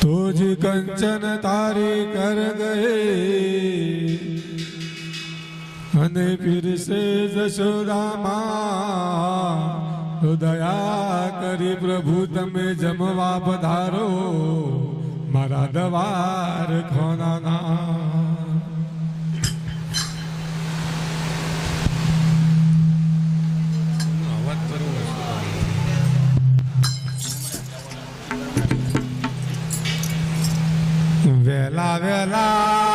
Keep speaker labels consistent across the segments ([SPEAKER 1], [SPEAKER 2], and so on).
[SPEAKER 1] तुझ कंचन तारे कर गए। हने फिर से जशोदा तो दया करी प्रभु, तमे जमवा पधारो। मारा दवार खोना ना વેલા
[SPEAKER 2] વેલા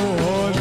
[SPEAKER 1] amor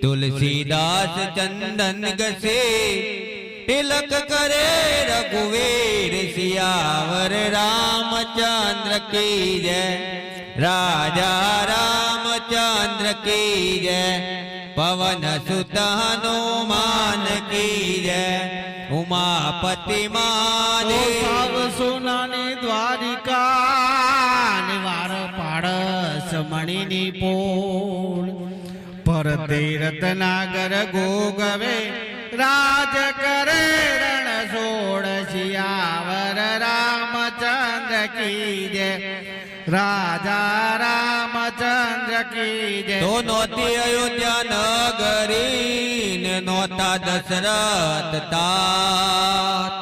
[SPEAKER 2] તુલસીદાસ ચંદન ગસે તિલક કરે રઘુવીર સિયાવર રામચંદ્ર કી જય રાજા રામચંદ્ર કી જય પવન સુત હનુમાન કી જય ઉમાપતિ મહાદેવ
[SPEAKER 3] મણીની પોળ ભરતે રત્નાગર ગોગવે રાજ કરે રણ સોળ શિયાવર રામચંદ્ર કી જય રાજા રામચંદ્ર કી જય
[SPEAKER 2] તો નોતી અયોધ્યા નગરી ને નોતા દશરથ તાત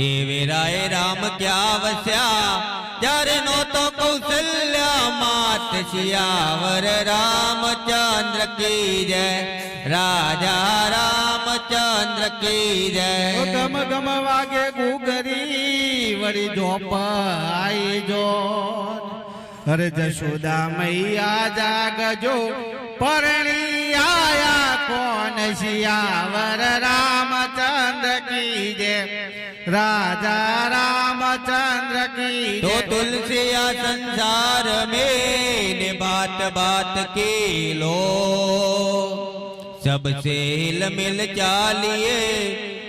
[SPEAKER 2] એ વેરાએ રામ ક્યાં વસ્યા જ્યારે નોતો કૌશલ્યા માત શિયાવર રામચંદ્ર કી જય. રાજા રામચંદ્ર કી જય.
[SPEAKER 3] ગમ ગમ વાગે ગુગરી વળી જોપાઈ જો. અરે જશોદા મૈયા જાગજો પરણી આયા कौन सियावर रामचंद्र की जय? राजा रामचंद्र की
[SPEAKER 2] तो तुलसिया संसार में बात बात के लो। सबसे हिल मिल चालिए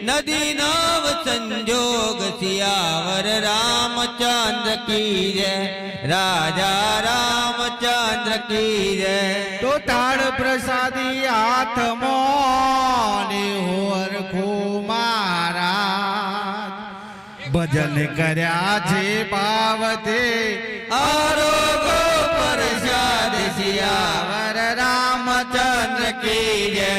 [SPEAKER 2] नदी नाव संजोग सियावर रामचंद्र की जय। राजा रामचंद्र की जय।
[SPEAKER 3] तो પ્રસાદી હાથમાં ને હોર મારા ભજન કર્યા છે પાવતે
[SPEAKER 2] આરોગો પ્રસાદ સિયાવર રામચંદ્ર કી જય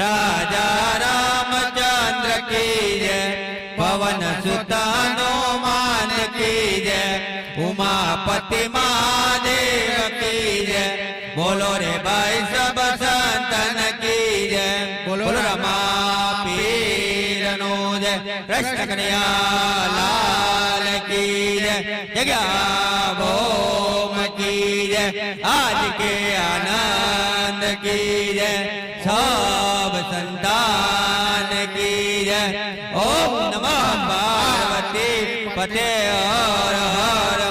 [SPEAKER 2] રાજા રામચંદ્ર કી જય પવન સુતાનો માન કી જય ઉમાપતિ મહાદેવ કી જય બોલો રે ભાઈ સબ સંતન કી જય બોલો રમા પીરનો જય, કૃષ્ણ કનૈયા લાલ કી જય જગ્યા ભોમ કી જય આજ કે આનંદ કી જય સબ સંતાન કી જય ઓમ નમઃ પાર્વતી પતે હર હર